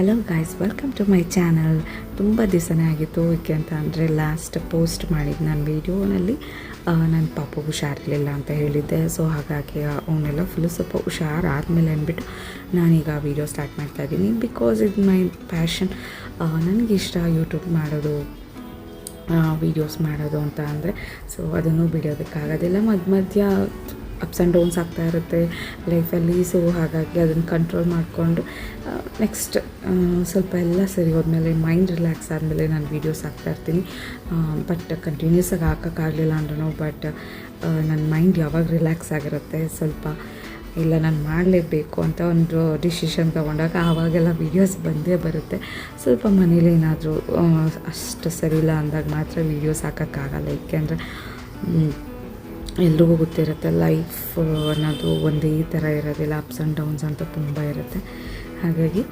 Hello guys welcome to my channel ತುಂಬ ದಿವಸನೇ ಆಗಿತ್ತು ಏಕೆ ಅಂತ ಅಂದರೆ ಲಾಸ್ಟ್ ಪೋಸ್ಟ್ ಮಾಡಿದ್ದು ನಾನು ವೀಡಿಯೋನಲ್ಲಿ ನನ್ನ ಪಾಪ ಹುಷಾರಿರಲಿಲ್ಲ ಅಂತ ಹೇಳಿದ್ದೆ. ಸೊ ಹಾಗಾಗಿ ಅವನ್ನೆಲ್ಲ ಫುಲ್ ಸ್ವಲ್ಪ ಹುಷಾರಾದಮೇಲೆ ಅಂದ್ಬಿಟ್ಟು ನಾನೀಗ ವೀಡಿಯೋ ಸ್ಟಾರ್ಟ್ ಮಾಡ್ತಾ ಇದ್ದೀನಿ. ಬಿಕಾಸ್ ಇದು ಮೈ ಪ್ಯಾಷನ್ ನನಗಿಷ್ಟ ಯೂಟ್ಯೂಬ್ ಮಾಡೋದು ವೀಡಿಯೋಸ್ ಮಾಡೋದು ಅಂತ ಅಂದರೆ. ಸೊ ಅದನ್ನು ಬಿಡೋದಕ್ಕಾಗೋದಿಲ್ಲ. ಮಧ್ಯ ಮಧ್ಯ ಅಪ್ಸ್ ಆ್ಯಂಡ್ ಡೌನ್ಸ್ ಆಗ್ತಾ ಇರುತ್ತೆ ಲೈಫಲ್ಲಿ ಸೊ ಹಾಗಾಗಿ ಅದನ್ನು ಕಂಟ್ರೋಲ್ ಮಾಡಿಕೊಂಡು ನೆಕ್ಸ್ಟ್ ಸ್ವಲ್ಪ ಎಲ್ಲ ಸರಿ ಹೋದ್ಮೇಲೆ ಮೈಂಡ್ ರಿಲ್ಯಾಕ್ಸ್ ಆದಮೇಲೆ ನಾನು ವೀಡಿಯೋಸ್ ಇರ್ತೀನಿ. ಬಟ್ ಕಂಟಿನ್ಯೂಸ್ ಆಗಿ ಹಾಕೋಕ್ಕಾಗಲಿಲ್ಲ ಅಂದ್ರೂ ಬಟ್ ನನ್ನ ಮೈಂಡ್ ಯಾವಾಗ ರಿಲ್ಯಾಕ್ಸ್ ಆಗಿರುತ್ತೆ, ಸ್ವಲ್ಪ ಇಲ್ಲ ನಾನು ಮಾಡಲೇಬೇಕು ಅಂತ ಒಂದು ಡಿಸಿಷನ್ ತೊಗೊಂಡಾಗ ಆವಾಗೆಲ್ಲ ವೀಡಿಯೋಸ್ ಬಂದೇ ಬರುತ್ತೆ. ಸ್ವಲ್ಪ ಮನೇಲಿ ಏನಾದರೂ ಅಷ್ಟು ಸರಿಯಿಲ್ಲ ಅಂದಾಗ ಮಾತ್ರ ವೀಡಿಯೋಸ್ ಹಾಕೋಕ್ಕಾಗಲ್ಲ ಏಕೆಂದರೆ ಎಲ್ರಿಗೂ ಗೊತ್ತಿರುತ್ತೆ ಲೈಫ್ ಅನ್ನೋದು ಒಂದೇ ಥರ ಇರೋದಿಲ್ಲ ಅಪ್ಸ್ ಆ್ಯಂಡ್ ಡೌನ್ಸ್ ಅಂತ ತುಂಬ ಇರುತ್ತೆ. ಹಾಗಾಗಿ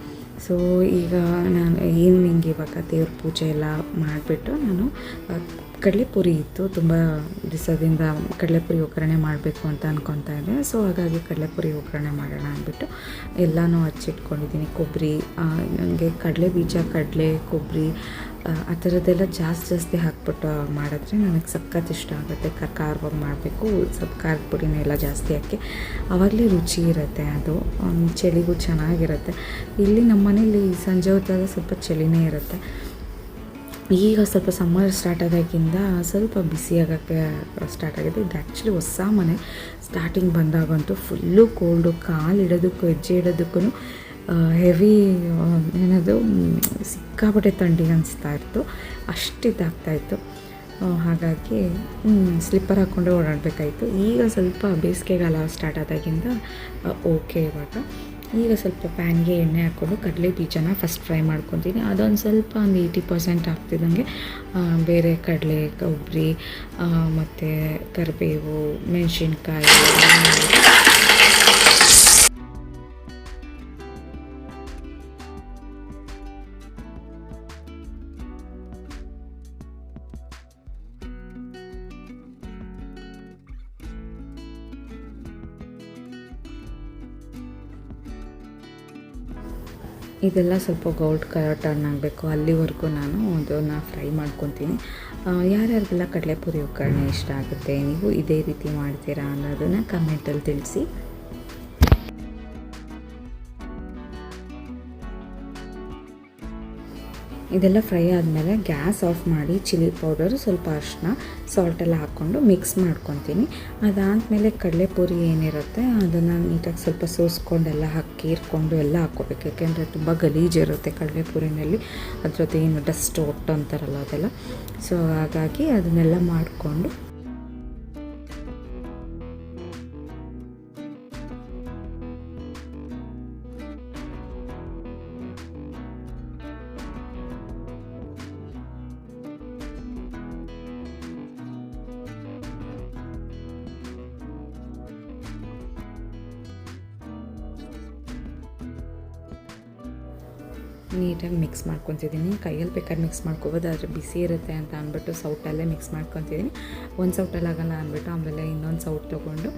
ಸೊ ಈಗ ನಾನು ಈವ್ನಿಂಗ್ ಇವಾಗ ದೇವ್ರ ಪೂಜೆ ಎಲ್ಲ ಮಾಡಿಬಿಟ್ಟು ನಾನು ಕಡಲೆಪುರಿ ಇತ್ತು, ತುಂಬ ದಿವಸದಿಂದ ಕಡಲೆಪುರಿ ಒಗ್ಗರಣೆ ಮಾಡಬೇಕು ಅಂತ ಅನ್ಕೊತಾ ಇದ್ದೆ. ಸೊ ಹಾಗಾಗಿ ಕಡಲೆಪುರಿ ಒಗ್ಗರಣೆ ಮಾಡೋಣ ಅಂದ್ಬಿಟ್ಟು ಎಲ್ಲನೂ ಹಚ್ಚಿಟ್ಕೊಂಡಿದ್ದೀನಿ. ಕೊಬ್ಬರಿ ನನಗೆ ಕಡಲೆ ಬೀಜ, ಕಡಲೆ ಕೊಬ್ಬರಿ ಆ ಥರದ್ದೆಲ್ಲ ಜಾಸ್ತಿ ಜಾಸ್ತಿ ಹಾಕ್ಬಿಟ್ಟು ಮಾಡಿದ್ರೆ ನನಗೆ ಸಖತ್ ಇಷ್ಟ ಆಗುತ್ತೆ. ಕ ಖಾರವಾಗಿ ಮಾಡಬೇಕು. ಸ್ವಲ್ಪ ಖಾರದ ಪುಡಿನ ಎಲ್ಲ ಜಾಸ್ತಿ ಹಾಕಿ. ಅವಾಗಲೇ ರುಚಿ ಇರುತ್ತೆ ಅದು. ಚಳಿಗೂ ಚೆನ್ನಾಗಿರುತ್ತೆ. ಇಲ್ಲಿ ನಮ್ಮ ಮನೇಲಿ ಸಂಜೆ ಹೊತ್ತಾಗ ಸ್ವಲ್ಪ ಚಳಿನೇ ಇರುತ್ತೆ. ಈಗ ಸ್ವಲ್ಪ ಸಮ್ಮರ್ ಸ್ಟಾರ್ಟ್ ಆದಾಗಿಂದ ಸ್ವಲ್ಪ ಬಿಸಿ ಆಗೋಕ್ಕೆ ಸ್ಟಾರ್ಟ್ ಆಗಿದೆ. ಇದು ಆ್ಯಕ್ಚುಲಿ ಹೊಸ ಮನೆ. ಸ್ಟಾರ್ಟಿಂಗ್ ಬಂದಾಗಂತೂ ಫುಲ್ಲು ಕೋಲ್ಡು ಕಾಲು ಇಡೋದಕ್ಕೂ, ಹೆಜ್ಜೆ ಇಡೋದಕ್ಕೂ ಹೆವಿ ಏನದು ಸಿಕ್ಕಾಪಟ್ಟೆ ಥಂಡಿ ಅನಿಸ್ತಾ ಇತ್ತು. ಅಷ್ಟು ಇದಾಗ್ತಾಯಿತ್ತು ಹಾಗಾಗಿ ಸ್ಲಿಪ್ಪರ್ ಹಾಕ್ಕೊಂಡೇ ಓಡಾಡಬೇಕಾಯಿತು. ಈಗ ಸ್ವಲ್ಪ ಬೇಸಿಗೆಗಾಲ ಸ್ಟಾರ್ಟ್ ಆದಾಗಿಂದ ಓಕೆ ಇವಾಗ. ಈಗ ಸ್ವಲ್ಪ ಪ್ಯಾನ್ಗೆ ಎಣ್ಣೆ ಹಾಕ್ಕೊಂಡು ಕಡಲೆ ಬೀಜನ ಫಸ್ಟ್ ಫ್ರೈ ಮಾಡ್ಕೊತೀನಿ. ಅದೊಂದು ಸ್ವಲ್ಪ ಒಂದು ಏಯ್ಟಿ ಪರ್ಸೆಂಟ್ ಆಗ್ತಿದ್ದಂಗೆ ಬೇರೆ ಕಡಲೆ, ಕೊಬ್ಬರಿ ಮತ್ತು ಕರಿಬೇವು, ಮೆಣಸಿನ್ಕಾಯಿ ಇದೆಲ್ಲ ಸ್ವಲ್ಪ ಗೋಲ್ಡ್ ಕಲರ್ ಟರ್ನ್ ಆಗಬೇಕು. ಅಲ್ಲಿವರೆಗೂ ನಾನು ಅದನ್ನು ಫ್ರೈ ಮಾಡ್ಕೊತೀನಿ. ಯಾರ್ಯಾರಿಗೆಲ್ಲ ಕಡಲೆಪುರಿ ಒಗ್ಗರಣೆ ಇಷ್ಟ ಆಗುತ್ತೆ, ನೀವು ಇದೇ ರೀತಿ ಮಾಡ್ತೀರಾ ಅನ್ನೋದನ್ನು ಕಮೆಂಟಲ್ಲಿ ತಿಳಿಸಿ. ಇದೆಲ್ಲ ಫ್ರೈ ಆದಮೇಲೆ ಗ್ಯಾಸ್ ಆಫ್ ಮಾಡಿ ಚಿಲ್ಲಿ ಪೌಡರ್, ಸ್ವಲ್ಪ ಅರಿಶಿನ ಸಾಲ್ಟೆಲ್ಲ ಹಾಕ್ಕೊಂಡು ಮಿಕ್ಸ್ ಮಾಡ್ಕೊತೀನಿ. ಅದಾದಮೇಲೆ ಕಡಲೆಪುರಿ ಏನಿರುತ್ತೆ, ಅದನ್ನು ನೀಟಾಗಿ ಸ್ವಲ್ಪ ಸೋಸ್ಕೊಂಡೆಲ್ಲ ಹಾಕಿ ಇರ್ಕೊಂಡು ಎಲ್ಲ ಹಾಕ್ಕೋಬೇಕು. ಯಾಕೆಂದರೆ ತುಂಬ ಗಲೀಜಿರುತ್ತೆ ಕಡಲೆಪುರಿನಲ್ಲಿ. ಜೊತೆ ಏನು ಡಸ್ಟ್ ಒಟ್ಟು ಅಂತಾರಲ್ಲ ಅದೆಲ್ಲ. ಸೊ ಹಾಗಾಗಿ ಅದನ್ನೆಲ್ಲ ಮಾಡಿಕೊಂಡು ನೀಟಾಗಿ ಮಿಕ್ಸ್ ಮಾಡ್ಕೊತಿದ್ದೀನಿ. ಕೈಯಲ್ಲಿ ಬೇಕಾದ್ರೆ ಮಿಕ್ಸ್ ಮಾಡ್ಕೋಬೋದು ಆದರೆ ಬಿಸಿ ಇರುತ್ತೆ ಅಂತ ಅಂದ್ಬಿಟ್ಟು ಸೌಟಲ್ಲೇ ಮಿಕ್ಸ್ ಮಾಡ್ಕೊತಿದ್ದೀನಿ. ಒಂದು ಸೌಟಲ್ಲಿ ಆಗಲ್ಲ ಅಂದ್ಬಿಟ್ಟು ಆಮೇಲೆ ಇನ್ನೊಂದು ಸೌಟ್ ತೊಗೊಂಡು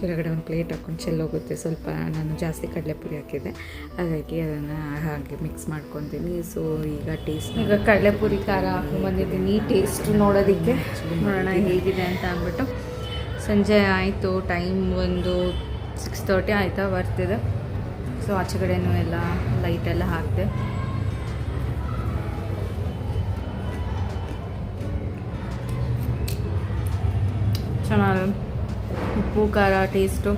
ಕೆಳಗಡೆ ಒಂದು ಪ್ಲೇಟ್ ಹಾಕ್ಕೊಂಡು ಚೆಲ್ಲೋಗುತ್ತೆ ಸ್ವಲ್ಪ ನಾನು ಜಾಸ್ತಿ ಕಡಲೆಪುರಿ ಹಾಕಿದ್ದೆ. ಹಾಗಾಗಿ ಅದನ್ನು ಹಾಗೆ ಮಿಕ್ಸ್ ಮಾಡ್ಕೊತೀನಿ ಸೊ ಈಗ ಟೇಸ್ಟ್ ಈಗ ಕಡಲೆಪುರಿ ಖಾರ ಹಾಕೊಂಡ್ಬಂದಿದ್ದೀನಿ ಟೇಸ್ಟ್ ನೋಡೋದಕ್ಕೆ. ನೋಡೋಣ ಹೇಗಿದೆ ಅಂತ ಅಂದ್ಬಿಟ್ಟು. ಸಂಜೆ ಆಯಿತು ಟೈಮ್ ಒಂದು ಸಿಕ್ಸ್ ತರ್ಟಿ ಆಯಿತಾ ಬರ್ತಿದೆ. ಸೊ ಆಚೆ ಕಡೆಯೂ ಎಲ್ಲ ಲೈಟೆಲ್ಲ ಹಾಕಿದೆ. ಚೆನ್ನಾಗಿ ಉಪ್ಪು, ಖಾರ ಟೇಸ್ಟು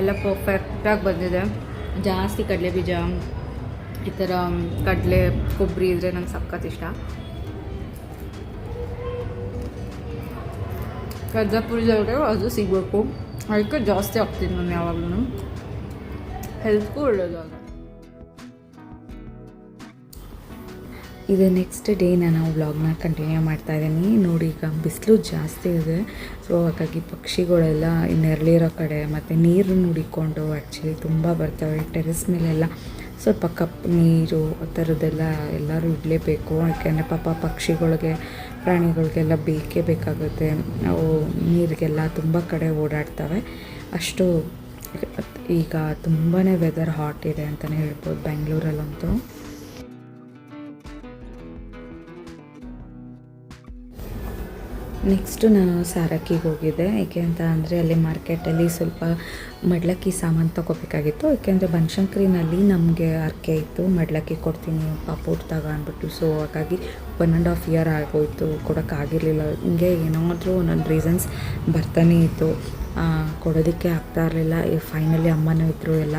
ಎಲ್ಲ ಪರ್ಫೆಕ್ಟಾಗಿ ಬಂದಿದೆ. ಜಾಸ್ತಿ ಕಡಲೆ ಬೀಜ ಈ ಥರ ಕಡಲೆ ಕೊಬ್ಬರಿ ಇದ್ದರೆ ನಂಗೆ ಸಖತ್ ಇಷ್ಟ. ಕರ್ಜಾಪುರಿ ಜೊತೆ ಅದು ಸಿಗಬೇಕು. ಅದಕ್ಕೆ ಜಾಸ್ತಿ ಆಗ್ತೀನಿ ನಾನು ಯಾವಾಗಲೂ. ಹೆಲ್ತ್ಗೂ ಒಳ್ಳೇದಾಗ ಇದು ನೆಕ್ಸ್ಟ್ ಡೇ ನಾನು ವ್ಲಾಗ್ನ ಕಂಟಿನ್ಯೂ ಮಾಡ್ತಾ ಇದ್ದೀನಿ. ನೋಡಿ ಈಗ ಬಿಸಿಲು ಜಾಸ್ತಿ ಇದೆ. ಸೊ ಹಾಗಾಗಿ ಪಕ್ಷಿಗಳೆಲ್ಲ ನೆರಳಿರೋ ಕಡೆ ಮತ್ತು ನೀರು ನುಡಿಕೊಂಡು ಆ್ಯಕ್ಚುಲಿ ತುಂಬ ಬರ್ತವೆ. ಟೆರೆಸ್ ಮೇಲೆಲ್ಲ ಸ್ವಲ್ಪ ಕಪ್ ನೀರು ಆ ಥರದ್ದೆಲ್ಲ ಎಲ್ಲರೂ ಇಡಲೇಬೇಕು. ಯಾಕೆಂದರೆ ಪಾಪ ಪಕ್ಷಿಗಳಿಗೆ, ಪ್ರಾಣಿಗಳಿಗೆಲ್ಲ ಬೇಕೇ ಬೇಕಾಗುತ್ತೆ. ಅವು ನೀರಿಗೆಲ್ಲ ತುಂಬ ಕಡೆ ಓಡಾಡ್ತವೆ. ಅಷ್ಟು ಈಗ ತುಂಬಾ ವೆದರ್ ಹಾಟ್ ಇದೆ ಅಂತಲೇ ಹೇಳ್ಬೋದು. ಬೆಂಗಳೂರಲ್ಲಂತೂ ನೆಕ್ಸ್ಟು ನಾನು ಸಾರಕ್ಕಿಗೆ ಹೋಗಿದ್ದೆ. ಏಕೆ ಅಂತ ಅಂದರೆ ಅಲ್ಲಿ ಮಾರ್ಕೆಟಲ್ಲಿ ಸ್ವಲ್ಪ ಮಡ್ಲಕ್ಕಿ ಸಾಮಾನು ತೊಗೋಬೇಕಾಗಿತ್ತು. ಏಕೆಂದರೆ ಬನಶಂಕರಿನಲ್ಲಿ ನಮಗೆ ಅರ್ಕೆ ಇತ್ತು. ಮಡ್ಲಕ್ಕಿ ಕೊಡ್ತೀನಿ ಪಾಪೂಟ್ ತಗ ಅಂದ್ಬಿಟ್ಟು. ಸೊ ಹಾಗಾಗಿ ಒನ್ ಆ್ಯಂಡ್ ಹಾಫ್ ಇಯರ್ ಆಗೋಯ್ತು. ಕೊಡೋಕ್ಕಾಗಿರಲಿಲ್ಲ ಹಿಂಗೆ ಏನಾದರೂ ಒಂದೊಂದು ರೀಸನ್ಸ್ ಬರ್ತಾನೇ ಇತ್ತು. ಕೊಡೋದಕ್ಕೆ ಆಗ್ತಾ ಇರಲಿಲ್ಲ. ಫೈನಲಿ ಅಮ್ಮನೂ ಇದ್ದರು ಎಲ್ಲ.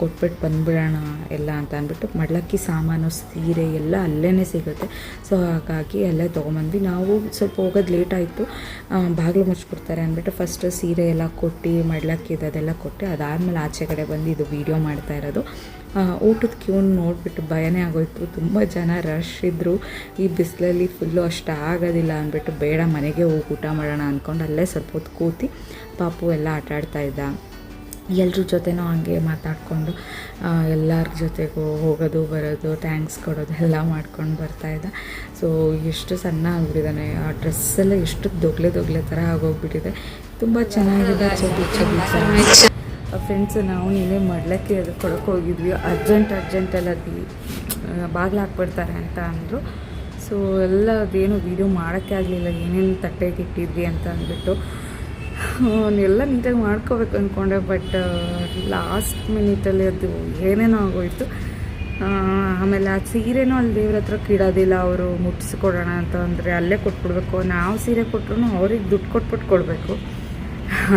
ಕೊಟ್ಬಿಟ್ಟು ಬಂದ್ಬಿಡೋಣ ಎಲ್ಲ ಅಂತ ಅಂದ್ಬಿಟ್ಟು ಮಡ್ಲಕ್ಕಿ ಸಾಮಾನು ಸೀರೆ ಎಲ್ಲ ಅಲ್ಲೇ ಸಿಗುತ್ತೆ. ಸೊ ಹಾಗಾಗಿ ಅಲ್ಲೇ ತೊಗೊಂಬಂದ್ವಿ. ನಾವು ಸ್ವಲ್ಪ ಹೋಗೋದು ಲೇಟ್ ಆಯಿತು. ಬಾಗಿಲು ಮುಚ್ಚಿಬಿಡ್ತಾರೆ ಅಂದ್ಬಿಟ್ಟು ಫಸ್ಟ್ ಸೀರೆ ಎಲ್ಲ ಕೊಟ್ಟು ಮಡ್ಲಕ್ಕಿ ಅದೆಲ್ಲ ಕೊಟ್ಟು, ಅದಾದಮೇಲೆ ಆಚೆ ಕಡೆ ಬಂದು ಇದು ವೀಡಿಯೋ ಮಾಡ್ತಾ ಇರೋದು. ಊಟದ ಕ್ಯೂನ್ ನೋಡಿಬಿಟ್ಟು ಭಯನೇ ಆಗೋಯ್ತು. ತುಂಬ ಜನ ರಶ್ ಇದ್ದರು ಈ ಬಿಸಿಲಲ್ಲಿ ಫುಲ್ಲು ಅಷ್ಟು ಆಗೋದಿಲ್ಲ ಅಂದ್ಬಿಟ್ಟು ಬೇಡ ಮನೆಗೆ ಹೋಗಿ ಊಟ ಮಾಡೋಣ ಅಂದ್ಕೊಂಡು ಅಲ್ಲೇ ಸ್ವಲ್ಪ ಹೊತ್ತು ಕೂತಿ ಪಾಪು ಎಲ್ಲ ಆಟ ಆಡ್ತಾ ಇದ್ದ. ಎಲ್ರ ಜೊತೆನೂ ಹಾಗೆ ಮಾತಾಡಿಕೊಂಡು ಎಲ್ಲರ ಜೊತೆಗೂ ಹೋಗೋದು, ಬರೋದು ಥ್ಯಾಂಕ್ಸ್ ಕೊಡೋದು ಎಲ್ಲ ಮಾಡ್ಕೊಂಡು ಬರ್ತಾಯಿದ್ದ ಸೊ ಎಷ್ಟು ಸಣ್ಣ ಆಗ್ಬಿಟ್ಟಿದ್ದಾನೆ. ಆ ಡ್ರೆಸ್ಸೆಲ್ಲ ಎಷ್ಟು ದೊಗ್ಲೆ ದೊಗ್ಲೆ ಥರ ಆಗೋಗ್ಬಿಟ್ಟಿದೆ. ತುಂಬ ಚೆನ್ನಾಗಿದೆ. ಚಬಿ ಚಬಿ ಫ್ರೆಂಡ್ಸ್ ನಾವು ಏನೇ ಮಾಡ್ಲಿಕ್ಕೆ ಅದು ಕೊಡೋಕೆ ಹೋಗಿದ್ವಿ. ಅರ್ಜೆಂಟ್ ಅರ್ಜೆಂಟಲ್ಲಿ ಬಾಗಿಲು ಹಾಕ್ಬಿಡ್ತಾರೆ ಅಂತ ಅಂದರು. ಸೊ ಎಲ್ಲ ಅದೇನು ವೀಡಿಯೋ ಮಾಡೋಕ್ಕೆ ಆಗಲಿಲ್ಲ. ಏನೇನು ತಟ್ಟೆಗೆ ಇಟ್ಟಿದ್ವಿ ಅಂತ ಅಂದ್ಬಿಟ್ಟು. ಎಲ್ಲ ನೀಟಾಗಿ ಮಾಡ್ಕೋಬೇಕು ಅಂದ್ಕೊಂಡೆ ಬಟ್ ಲಾಸ್ಟ್ ಮಿನಿಟಲ್ಲಿ ಅದು ಏನೇನೋ ಆಗೋಯ್ತು. ಆಮೇಲೆ ಆ ಸೀರೆನೂ ಅಲ್ಲಿ ದೇವ್ರ ಹತ್ರ ಇಡೋದಿಲ್ಲ ಅವರು ಮುಟ್ಟಿಸ್ಕೊಡೋಣ ಅಂತ ಅಂದರೆ ಅಲ್ಲೇ ಕೊಟ್ಬಿಡ್ಬೇಕು. ನಾವು ಸೀರೆ ಕೊಟ್ಟರು ಅವ್ರಿಗೆ ದುಡ್ಡು ಕೊಟ್ಬಿಟ್ಟು ಕೊಡಬೇಕು.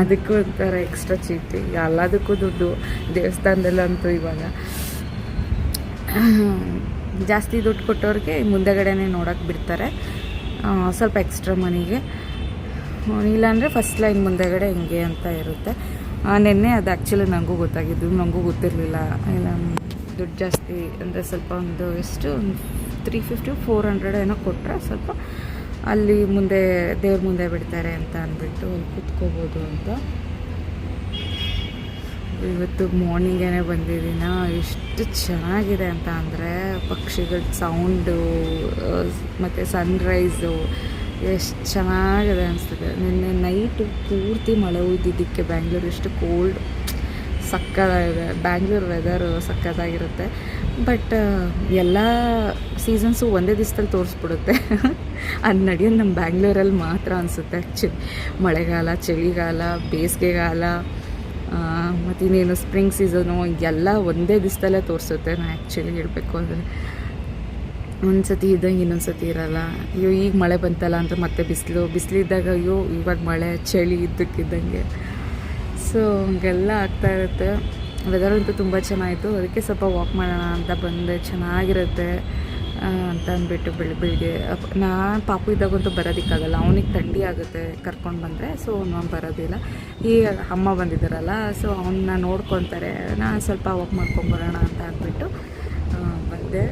ಅದಕ್ಕೂ ಒಂಥರ ಎಕ್ಸ್ಟ್ರಾ ಚೀಟಿ ಎಲ್ಲದಕ್ಕೂ ದುಡ್ಡು, ದೇವಸ್ಥಾನದಲ್ಲಂತೂ ಇವಾಗ. ಜಾಸ್ತಿ ದುಡ್ಡು ಕೊಟ್ಟವ್ರಿಗೆ ಮುಂದೆಗಡೆನೇ ನೋಡೋಕೆ ಬಿಡ್ತಾರೆ. ಸ್ವಲ್ಪ ಎಕ್ಸ್ಟ್ರಾ ಮನಿಗೆ ಇಲ್ಲಾಂದರೆ ಫಸ್ಟ್ ಲೈನ್ ಮುಂದೆಗಡೆ ಹಿಂಗೆ ಅಂತ ಇರುತ್ತೆ. ನೆನ್ನೆ ಅದು ಆ್ಯಕ್ಚುಲಿ ನನಗೂ ಗೊತ್ತಾಗಿದ್ದು. ನನಗೂ ಗೊತ್ತಿರಲಿಲ್ಲ. ಇಲ್ಲ ದುಡ್ಡು ಜಾಸ್ತಿ ಅಂದರೆ ಸ್ವಲ್ಪ ಒಂದು ಎಷ್ಟು? ಒಂದು ತ್ರೀ ಫಿಫ್ಟಿ ಫೋರ್ ಹಂಡ್ರೆಡ್ ಏನೋ ಕೊಟ್ಟರೆ ಸ್ವಲ್ಪ ಅಲ್ಲಿ ಮುಂದೆ, ದೇವ್ರ ಮುಂದೆ ಬಿಡ್ತಾರೆ ಅಂತ ಅಂದ್ಬಿಟ್ಟು ಅಲ್ಲಿ ಕುತ್ಕೋಬೋದು ಅಂತ. ಇವತ್ತು ಮಾರ್ನಿಂಗೇ ಬಂದಿದ್ದೀನ. ಎಷ್ಟು ಚೆನ್ನಾಗಿದೆ ಅಂತ ಅಂದರೆ ಪಕ್ಷಿಗಳ ಸೌಂಡು ಮತ್ತು ಸನ್ರೈಸು ಎಷ್ಟು ಚೆನ್ನಾಗಿದೆ ಅನಿಸ್ತದೆ. ನಿನ್ನೆ ನೈಟು ಪೂರ್ತಿ ಮಳೆ ಉಯ್ದಿದ್ದಕ್ಕೆ ಬ್ಯಾಂಗ್ಳೂರು ಎಷ್ಟು ಕೋಲ್ಡ್ ಸಕ್ಕತ್ತಾಗಿದೆ. ಬ್ಯಾಂಗ್ಳೂರು ವೆದರು ಸಕ್ಕತ್ತಾಗಿರುತ್ತೆ. ಬಟ್ ಎಲ್ಲ ಸೀಸನ್ಸು ಒಂದೇ ದಿವಸದಲ್ಲಿ ತೋರಿಸ್ಬಿಡುತ್ತೆ. ಅದು ನಡೆಯೋದು ನಮ್ಮ ಬ್ಯಾಂಗ್ಳೂರಲ್ಲಿ ಮಾತ್ರ ಅನಿಸುತ್ತೆ ಆ್ಯಕ್ಚುಲಿ ಮಳೆಗಾಲ, ಚಳಿಗಾಲ, ಬೇಸಿಗೆಗಾಲ ಮತ್ತು ಇನ್ನೇನು ಸ್ಪ್ರಿಂಗ್ ಸೀಸನು ಎಲ್ಲ ಒಂದೇ ದಿವಸದಲ್ಲೇ ತೋರಿಸುತ್ತೆ. ನಾನು ಆ್ಯಕ್ಚುಲಿ ಹೇಳಬೇಕು ಅಂದರೆ. ಒಂದು ಸತಿ ಇದ್ದಂಗೆ ಇನ್ನೊಂದು ಸತಿ ಇರಲ್ಲ. ಅಯ್ಯೋ, ಈಗ ಮಳೆ ಬಂತಲ್ಲ ಅಂತ ಮತ್ತೆ ಬಿಸಿಲು. ಇದ್ದಾಗ ಅಯ್ಯೋ, ಇವಾಗ ಮಳೆ, ಚಳಿ ಇದ್ದಕ್ಕಿದ್ದಂಗೆ ಸೊ ಹಂಗೆಲ್ಲ ಆಗ್ತಾ ಇರುತ್ತೆ. ವೆದರ್ ಅಂತೂ ತುಂಬ ಚೆನ್ನಾಗಿತ್ತು. ಅದಕ್ಕೆ ಸ್ವಲ್ಪ ವಾಕ್ ಮಾಡೋಣ ಅಂತ ಬಂದೆ. ಚೆನ್ನಾಗಿರುತ್ತೆ ಅಂತ ಅಂದ್ಬಿಟ್ಟು ಬೆಳಿ, ಬೆಳಿಗ್ಗೆ. ನಾನು ಪಾಪು ಇದ್ದಾಗಂತೂ ಬರೋದಕ್ಕಾಗಲ್ಲ. ಅವನಿಗೆ ಥಂಡಿ ಆಗುತ್ತೆ ಕರ್ಕೊಂಡು ಬಂದರೆ. ಸೊ ನಾನು ಬರೋದಿಲ್ಲ. ಈ ಅಮ್ಮ ಬಂದಿದ್ದಾರಲ್ಲ. ಸೊ ಅವನ್ನ ನೋಡ್ಕೊತಾರೆ. ನಾನು ಸ್ವಲ್ಪ ವಾಕ್ ಮಾಡ್ಕೊಂಬರೋಣ ಅಂತ ಅಂದ್ಬಿಟ್ಟು ಬಂದೆ.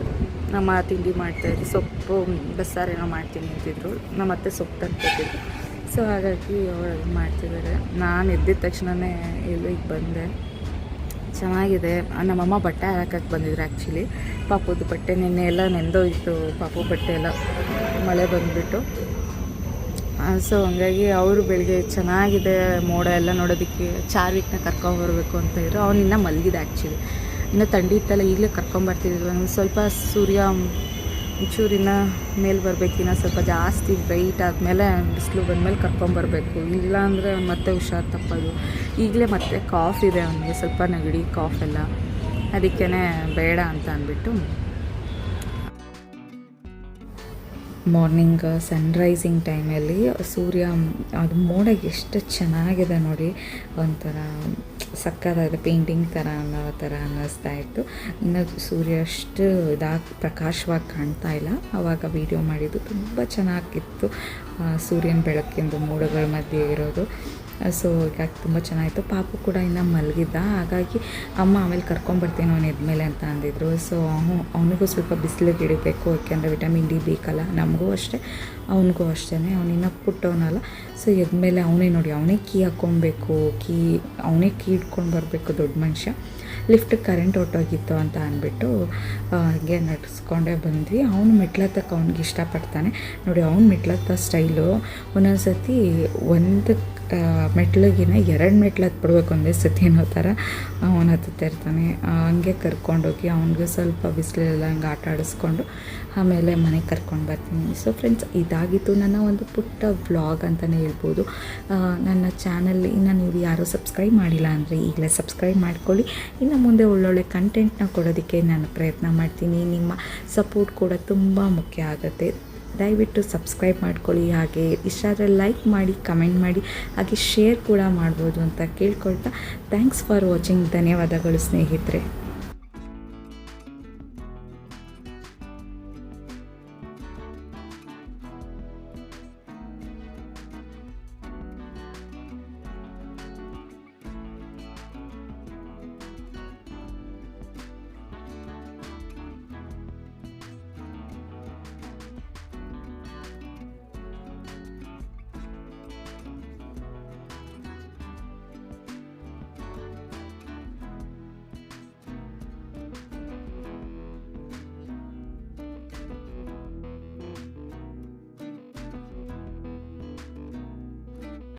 ನಮ್ಮ ತಿಂಡಿ ಮಾಡ್ತಾಯಿದ್ರು. ಸೊಪ್ಪು ಬಸ್ಸಾರೇನೋ ಮಾಡ್ತೀನಿ ಅಂತಿದ್ರು. ನಮ್ಮ ಅತ್ತೆ ಸೊಪ್ಪು ತಂದ್ಕೊತಿದ್ರು ಸೊ ಹಾಗಾಗಿ ಅವಳು ಮಾಡ್ತಿದ್ದಾರೆ. ನಾನು ಎದ್ದಿದ ತಕ್ಷಣವೇ ಇಲ್ಲಿಗೆ ಬಂದೆ. ಚೆನ್ನಾಗಿದೆ. ನಮ್ಮಮ್ಮ ಬಟ್ಟೆ ಹಾಕಕ್ಕೆ ಬಂದಿದ್ರು ಆ್ಯಕ್ಚುಲಿ ಪಾಪುದು ಬಟ್ಟೆ ನಿನ್ನೆ ಎಲ್ಲ ನೆಂದೋಯ್ತು. ಪಾಪು ಬಟ್ಟೆ ಎಲ್ಲ ಮಳೆ ಬಂದುಬಿಟ್ಟು. ಸೊ ಹಂಗಾಗಿ ಅವರು ಬೆಳಿಗ್ಗೆ ಚೆನ್ನಾಗಿದೆ. ಮೋಡ ಎಲ್ಲ ನೋಡೋದಕ್ಕೆ ಚಾರ್ವಿಕ್ನ ಕರ್ಕೊಂಬರ್ಬೇಕು ಅಂತ ಇದ್ರು. ಅವನಿನ್ನ ಮಲಗಿದೆ ಆ್ಯಕ್ಚುಲಿ ಇನ್ನು ತಂಡಿ ಇತ್ತಲ್ಲ, ಈಗಲೇ ಕರ್ಕೊಂಬರ್ತಿದ್ರು ಒಂದು ಸ್ವಲ್ಪ ಸೂರ್ಯ ಒಂಚೂರಿನ ಮೇಲೆ ಬರಬೇಕು, ಇನ್ನು ಸ್ವಲ್ಪ ಜಾಸ್ತಿ ಬ್ರೈಟ್ ಆದಮೇಲೆ ಬಿಸಿಲು ಬಂದಮೇಲೆ ಕರ್ಕೊಂಬರ್ಬೇಕು ಇಲ್ಲ ಅಂದರೆ ಮತ್ತೆ ಹುಷಾರು ತಪ್ಪೋದು. ಈಗಲೇ ಮತ್ತೆ ಕಾಫ್ ಇದೆ ಅವನಿಗೆ, ಸ್ವಲ್ಪ ನೆಗಡಿ ಕಾಫ್ ಎಲ್ಲ. ಅದಕ್ಕೇ ಬೇಡ ಅಂತ ಅಂದ್ಬಿಟ್ಟು. ಮಾರ್ನಿಂಗ್ ಸನ್ರೈಸಿಂಗ್ ಟೈಮಲ್ಲಿ ಸೂರ್ಯ, ಅದು ಮೋಡ ಎಷ್ಟು ಚೆನ್ನಾಗಿದೆ ನೋಡಿ. ಒಂಥರ ಸಕ್ಕತ್ತಾಗಿದೆ ಪೇಂಟಿಂಗ್ ಥರ ಅನ್ನೋ ಥರ ಅನ್ನಿಸ್ತಾ ಇತ್ತು. ಇನ್ನು ಸೂರ್ಯ ಅಷ್ಟು ಇದಾಗಿ ಪ್ರಕಾಶವಾಗಿ ಕಾಣ್ತಾ ಇಲ್ಲ. ಆವಾಗ ವೀಡಿಯೋ ಮಾಡಿದ್ದು ತುಂಬ ಚೆನ್ನಾಗಿತ್ತು. ಸೂರ್ಯನ ಬೆಳಕಿಂದು ಮೋಡಗಳ ಮಧ್ಯೆ ಇರೋದು. ಸೊ ಹೀಗಾಗಿ ತುಂಬ ಚೆನ್ನಾಗಿತ್ತು. ಪಾಪು ಕೂಡ ಇನ್ನೂ ಮಲಗಿದ್ದ. ಹಾಗಾಗಿ ಅಮ್ಮ ಆಮೇಲೆ ಕರ್ಕೊಂಬರ್ತೀನಿ ಅವನು ಎದ್ಮೇಲೆ ಅಂತ ಅಂದಿದ್ರು. ಸೊ ಅವನು, ಅವನಿಗೂ ಸ್ವಲ್ಪ ಬಿಸಿಲಿಗೆ ಇಡಬೇಕು ಯಾಕೆಂದರೆ ವಿಟಮಿನ್ ಡಿ ಬೇಕಲ್ಲ. ನಮಗೂ ಅಷ್ಟೇ, ಅವನಿಗೂ ಅಷ್ಟೇ ಅವನಿನ್ನ ಪುಟ್ಟವನಲ್ಲ. ಸೊ ಎದ್ಮೇಲೆ ಅವನೇ ನೋಡಿ, ಅವನೇ ಕೀ ಹಾಕ್ಕೊಬೇಕು. ಕೀ, ಅವನೇ ಕೀ ಇಟ್ಕೊಂಡು ಬರಬೇಕು ದೊಡ್ಡ ಮನುಷ್ಯ. ಲಿಫ್ಟ್ ಕರೆಂಟ್ ಹೊಟ್ಟೋಗಿತ್ತು ಅಂತ ಅಂದ್ಬಿಟ್ಟು ಹಾಗೆ ನಡೆಸ್ಕೊಂಡೇ ಬಂದ್ವಿ. ಅವನು ಮೆಟ್ಲತ್ತಕ್ಕೆ ಅವ್ನಿಗೆ ಇಷ್ಟಪಡ್ತಾನೆ. ನೋಡಿ, ಅವ್ನು ಮೆಟ್ಲತ್ತ ಸ್ಟೈಲು ಒಂದೊಂದು ಸತಿ ಒಂದು ಮೆಟ್ಲಿಗಿನ ಎರಡು ಮೆಟ್ಲು ಹತ್ಬಿಡ್ಬೇಕು ಒಂದೇ ಸತಿ ಅನ್ನೋ ಥರ ಅವನು ಆ, ಹಂಗೆ ಕರ್ಕೊಂಡೋಗಿ ಅವನಿಗೆ ಸ್ವಲ್ಪ ಬಿಸಿಲೆಲ್ಲ ಹಂಗೆ ಆಟ ಆಡಿಸ್ಕೊಂಡು ಆಮೇಲೆ ಮನೆಗೆ ಕರ್ಕೊಂಡು ಬರ್ತೀನಿ. ಸೊ ಫ್ರೆಂಡ್ಸ್ ಇದಾಗಿತ್ತು ನನ್ನ ಒಂದು ಪುಟ್ಟ ವ್ಲಾಗ್ ಅಂತಲೇ ಹೇಳ್ಬೋದು. ನನ್ನ ಚಾನಲ್ ಇನ್ನು ನೀವು ಯಾರೂ ಸಬ್ಸ್ಕ್ರೈಬ್ ಮಾಡಿಲ್ಲ ಅಂದರೆ ಈಗಲೇ ಸಬ್ಸ್ಕ್ರೈಬ್ ಮಾಡ್ಕೊಳ್ಳಿ. ಇನ್ನು ಮುಂದೆ ಒಳ್ಳೊಳ್ಳೆ ಕಂಟೆಂಟ್ನ ಕೊಡೋದಕ್ಕೆ ನಾನು ಪ್ರಯತ್ನ ಮಾಡ್ತೀನಿ. ನಿಮ್ಮ ಸಪೋರ್ಟ್ ಕೂಡ ತುಂಬ ಮುಖ್ಯ ಆಗುತ್ತೆ. ದಯವಿಟ್ಟು ಸಬ್ಸ್ಕ್ರೈಬ್ ಮಾಡ್ಕೊಳ್ಳಿ, ಹಾಗೆ ಇಷ್ಟ ಆದರೆ ಲೈಕ್ ಮಾಡಿ ಕಮೆಂಟ್ ಮಾಡಿ, ಹಾಗೆ ಶೇರ್ ಕೂಡ ಮಾಡ್ಬೋದು ಅಂತ ಕೇಳ್ಕೊಳ್ತಾ ಥ್ಯಾಂಕ್ಸ್ ಫಾರ್ ವಾಚಿಂಗ್ ಧನ್ಯವಾದಗಳು ಸ್ನೇಹಿತರೆ.